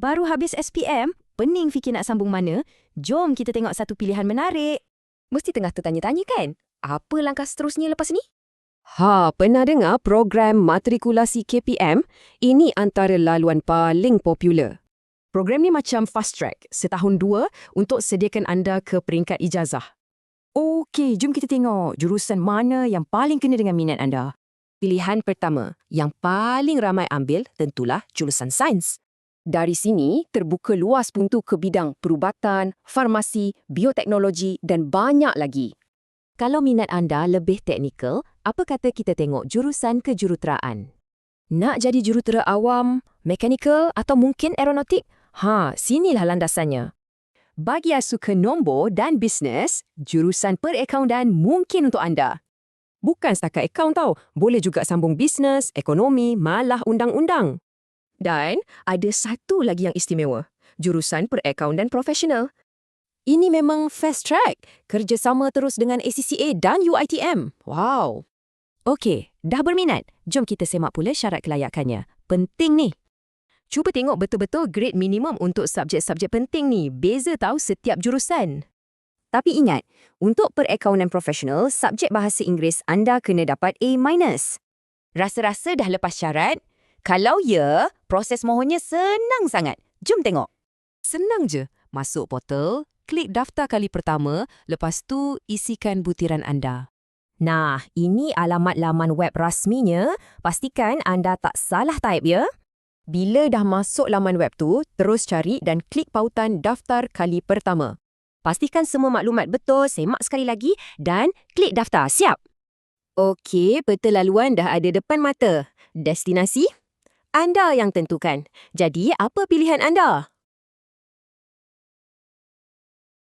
Baru habis SPM, pening fikir nak sambung mana? Jom kita tengok satu pilihan menarik. Mesti tengah tertanya-tanya kan? Apa langkah seterusnya lepas ni? Ha, pernah dengar program matrikulasi KPM? Ini antara laluan paling popular. Program ni macam fast track, setahun dua untuk sediakan anda ke peringkat ijazah. Okey, jom kita tengok jurusan mana yang paling kena dengan minat anda. Pilihan pertama, yang paling ramai ambil tentulah jurusan sains. Dari sini, terbuka luas pintu ke bidang perubatan, farmasi, bioteknologi dan banyak lagi. Kalau minat anda lebih teknikal, apa kata kita tengok jurusan kejuruteraan? Nak jadi jurutera awam, mekanikal atau mungkin aeronautik? Ha, sinilah landasannya. Bagi yang suka nombor dan bisnes, jurusan perakaunan mungkin untuk anda. Bukan setakat akaun tau, boleh juga sambung bisnes, ekonomi, malah undang-undang. Dan ada satu lagi yang istimewa, jurusan perakaunan profesional. Ini memang fast track, kerjasama terus dengan ACCA dan UITM. Wow! Okey, dah berminat? Jom kita semak pula syarat kelayakannya. Penting ni. Cuba tengok betul-betul grade minimum untuk subjek-subjek penting ni. Beza tahu setiap jurusan. Tapi ingat, untuk perakaunan profesional, subjek bahasa Inggeris anda kena dapat A-. Rasa-rasa dah lepas syarat? Kalau ya, proses mohonnya senang sangat. Jom tengok. Senang je. Masuk portal, klik daftar kali pertama, lepas tu isikan butiran anda. Nah, ini alamat laman web rasminya. Pastikan anda tak salah type ya. Bila dah masuk laman web tu, terus cari dan klik pautan daftar kali pertama. Pastikan semua maklumat betul, semak sekali lagi dan klik daftar. Siap? Okey, peta laluan dah ada depan mata. Destinasi? Anda yang tentukan. Jadi, apa pilihan anda?